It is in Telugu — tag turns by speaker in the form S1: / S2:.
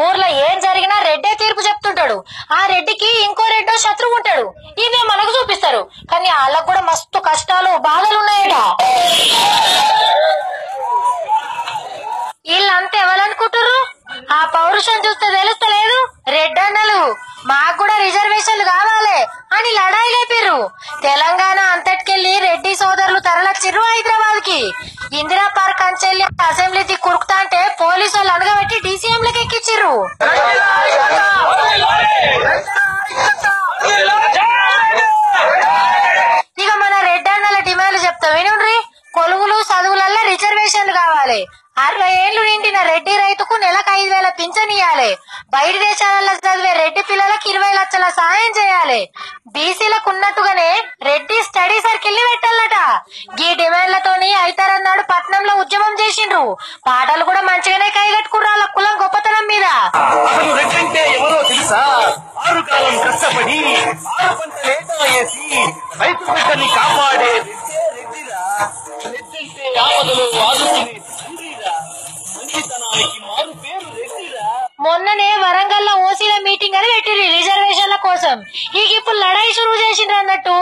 S1: ఊర్లో ఏం జరిగినా రెడ్డే తీర్పు చెప్తుంటాడు. ఆ రెడ్డికి ఇంకో రెడ్డో శత్రువు ఉంటాడు. ఇవే మనకు చూపిస్తారు. కానీ వాళ్ళకు కూడా మస్తు కష్టాలు బాధలు ఉన్నాయట. వీళ్ళంతా ఎవరనుకుంటారు ఆ పౌరుషం చూస్తే తెలుస్తలేదు. రెడ్డన్నలు మాకు కూడా రిజర్వేషన్లు కావాలి అని లడాయి లేపిర్రు తెలంగాణ అంతటికెళ్ళి రెడ్డి సోదరులు తరలచ్చిర్రు హైదరాబాద్కి ఇందిరా పార్క్ అంచెల్లి అసెంబ్లీ ఇక మన రెడ్ అన్నల డిమాండ్లు చెప్తా. వినుండ్రి? కొలువులు చదువులల్లో రిజర్వేషన్లు కావాలి. అరవై ఏళ్ళు నిండిన రెడ్డి రైతుకు నెలకు ఐదు వేల పింఛన్ ఇవ్వాలి బయట దేశాలలో చదివే రెడ్డి పిల్లలకు ఇరవై లక్షల సాయం చేయాలి. బీసీలకు ఉన్నట్టుగానే రెడ్డి స్టడీ సర్కిల్ని పెట్టాలట. ఈ డిమాండ్లతోని అయితారన్నాడు పట్నంలో ఉద్యమం చేసిండ్రు. పాటలు కూడా మంచిగానే కైగట్టుకుర్రు వాళ్ళ కులం
S2: కష్టపడి ఆరు పంట లేట వేసి రైతు బిడ్డని కాపాడే రెడ్డే రెడ్డిరా రెడ్డంటే ఆపదలో ఆదుకునే తండ్రిరా. మంచితనానికి మారు పేరు రెడ్డిరా
S1: మొన్ననే వరంగల్లో ఓసీల మీటింగ్ అని పెట్టింది రిజర్వేషన్ల కోసం. ఇక ఇప్పుడు లడాయి షురువు చేసిండ్రు అన్నట్టు.